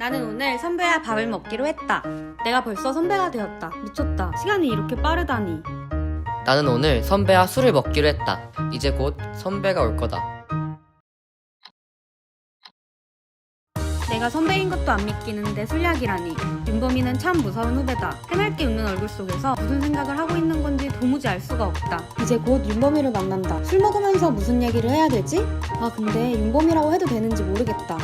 나는 오늘 선배와 밥을 먹기로 했다. 내가 벌써 선배가 되었다. 미쳤다. 시간이 이렇게 빠르다니. 나는 오늘 선배와 술을 먹기로 했다. 이제 곧 선배가 올 거다. 내가 선배인 것도 안 믿기는데 술약이라니. 윤범이는 참 무서운 후배다. 해맑게 웃는 얼굴 속에서 무슨 생각을 하고 있는 건지 도무지 알 수가 없다. 이제 곧 윤범이를 만난다. 술 먹으면서 무슨 얘기를 해야 되지? 아 근데 윤범이라고 해도 되는지 모르겠다.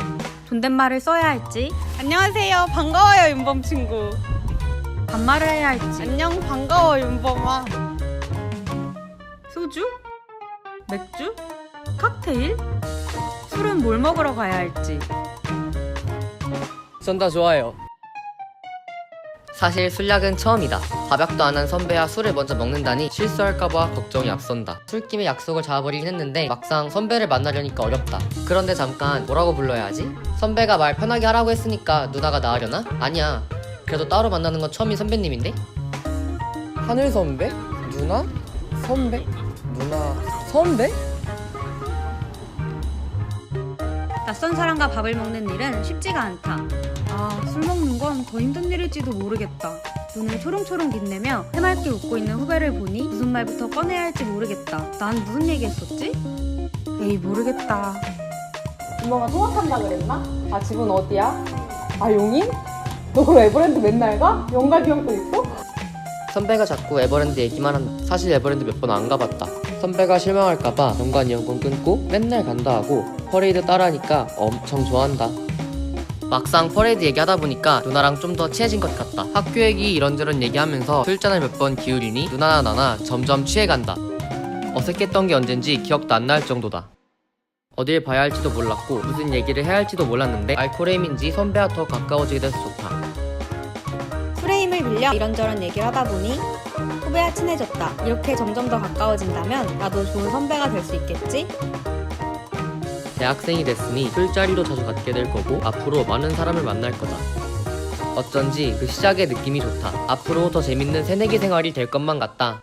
존댓말을 써야 할지, 안녕하세요. 반가워요, 윤범 친구. 반말을 해야 할지, 안녕, 반가워, 윤범아. 소주? 맥주? 칵테일? 술은 뭘 먹으러 가야 할지. 전 다 좋아요. 사실 술약은 처음이다. 밥약도 안 한 선배와 술을 먼저 먹는다니 실수할까봐 걱정이 앞선다. 술김에 약속을 잡아버리긴 했는데 막상 선배를 만나려니까 어렵다. 그런데 잠깐 뭐라고 불러야 하지? 선배가 말 편하게 하라고 했으니까 누나가 나으려나? 아니야. 그래도 따로 만나는 건 처음인 선배님인데? 하늘 선배? 누나? 선배? 누나 선배? 낯선 사람과 밥을 먹는 일은 쉽지가 않다. 아, 술 먹는 건 더 힘든 일일지도 모르겠다. 눈을 초롱초롱 빛내며 해맑게 웃고 있는 후배를 보니 무슨 말부터 꺼내야 할지 모르겠다. 난 무슨 얘기 했었지? 에이, 모르겠다. 엄마가 통학한다 그랬나? 아 집은 어디야? 아 용인? 너 그럼 에버랜드 맨날 가? 연가 기억도 있어? 선배가 자꾸 에버랜드 얘기만 한다. 사실 에버랜드 몇 번 안 가봤다. 선배가 실망할까봐 연관 이용권 끊고 맨날 간다 하고 퍼레이드 따라하니까 엄청 좋아한다. 막상 퍼레이드 얘기하다 보니까 누나랑 좀 더 친해진 것 같다. 학교 얘기 이런저런 얘기하면서 술잔을 몇 번 기울이니 누나나 나나 점점 취해간다. 어색했던 게 언젠지 기억도 안 날 정도다. 어딜 봐야 할지도 몰랐고 무슨 얘기를 해야 할지도 몰랐는데 알코올임인지 선배와 더 가까워지게 돼서 좋다. 프레임을 빌려 이런저런 얘기를 하다 보니 후배와 친해졌다. 이렇게 점점 더 가까워진다면 나도 좋은 선배가 될 수 있겠지? 대학생이 됐으니 술자리도 자주 갖게 될 거고 앞으로 많은 사람을 만날 거다. 어쩐지 그 시작의 느낌이 좋다. 앞으로 더 재밌는 새내기 생활이 될 것만 같다.